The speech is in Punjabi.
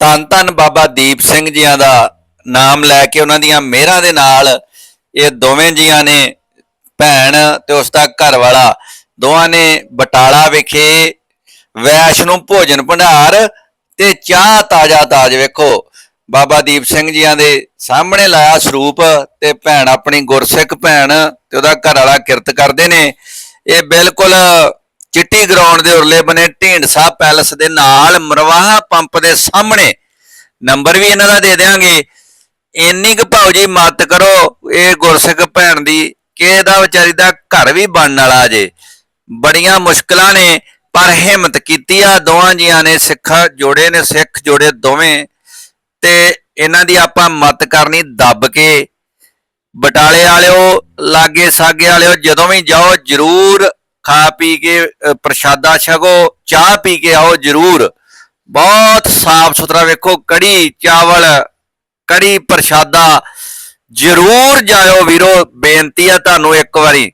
ਧੰਨ ਧੰਨ ਬਾਬਾ ਦੀਪ ਸਿੰਘ ਜੀਆਂ ਦਾ ਨਾਮ ਲੈ ਕੇ ਉਹਨਾਂ ਦੀਆਂ ਮਿਹਰਾਂ ਦੇ ਨਾਲ ਇਹ ਦੋਵੇਂ ਜੀਆਂ ਨੇ ਭੈਣ ਤੇ ਉਸ ਦਾ ਘਰ ਵਾਲਾ ਦੋਵਾਂ ਨੇ ਬਟਾਲਾ ਵਿਖੇ ਵੈਸ਼ਨੂੰ ਭੋਜਨ ਭੰਡਾਰ ਤੇ ਚਾਹ ਤਾਜ਼ਾ ਤਾਜ ਵੇਖੋ। ਬਾਬਾ ਦੀਪ ਸਿੰਘ ਜੀਆਂ ਦੇ ਸਾਹਮਣੇ ਲਾਇਆ ਸਰੂਪ ਤੇ ਭੈਣ ਆਪਣੀ ਗੁਰਸਿੱਖ ਭੈਣ ਤੇ ਉਹਦਾ ਘਰ ਵਾਲਾ ਕਿਰਤ ਕਰਦੇ ਨੇ। ਇਹ ਬਿਲਕੁਲ ਚਿੱਟੀ ਗਰਾਊਂਡ ਦੇ ਉਰਲੇ ਬਨੇ ਢੀਂਡਸਾ ਪੈਲਸ ਦੇ ਨਾਲ ਮਰਵਾਹਾ ਪੰਪ ਦੇ ਸਾਹਮਣੇ। ਨੰਬਰ ਵੀ ਇਹਨਾਂ ਦਾ ਦੇ ਦੇਵਾਂਗੇ ਇੰਨੀ ਕੁ ਭਾਉ ਜੀ ਮਤ ਕਰੋ, ਇਹ ਗੁਰਸਿੱਖ ਭੈਣ ਦੀ ਕਿ ਇਹਦਾ ਵਿਚਾਰੀ ਦਾ ਘਰ ਵੀ ਬਣਨ ਵਾਲਾ ਜੇ। ਬੜੀਆਂ ਮੁਸ਼ਕਲਾਂ ਨੇ, ਪਰ ਹਿੰਮਤ ਕੀਤੀ ਆ, ਦੋਵਾਂ ਜੀਆਂ ਨੇ ਸਿੱਖ ਜੋੜੇ ਨੇ, ਸਿੱਖ ਜੋੜੇ ਦੋਵੇਂ। ਤੇ ਇਹਨਾਂ ਦੀ ਆਪਾਂ ਮਤ ਕਰਨੀ ਦੱਬ ਕੇ। ਬਟਾਲੇ ਵਾਲਿਓ, ਲਾਗੇ ਸਾਗੇ ਵਾਲਿਓ, ਜਦੋਂ ਵੀ ਜਾਓ, ਜਰੂਰ ਖਾ ਪੀ ਕੇ ਪ੍ਰਸ਼ਾਦਾ ਛਗੋ ਚਾਹ ਪੀ ਕੇ ਆਓ ਜਰੂਰ। ਬਹੁਤ ਸਾਫ਼ ਸੁਥਰਾ ਵੇਖੋ, ਕੜੀ ਚਾਵਲ, ਕੜੀ ਪ੍ਰਸ਼ਾਦਾ। ਜਰੂਰ ਜਾਇਓ ਵੀਰੋ, ਬੇਨਤੀ ਆ ਤੁਹਾਨੂੰ ਇੱਕ ਵਾਰੀ।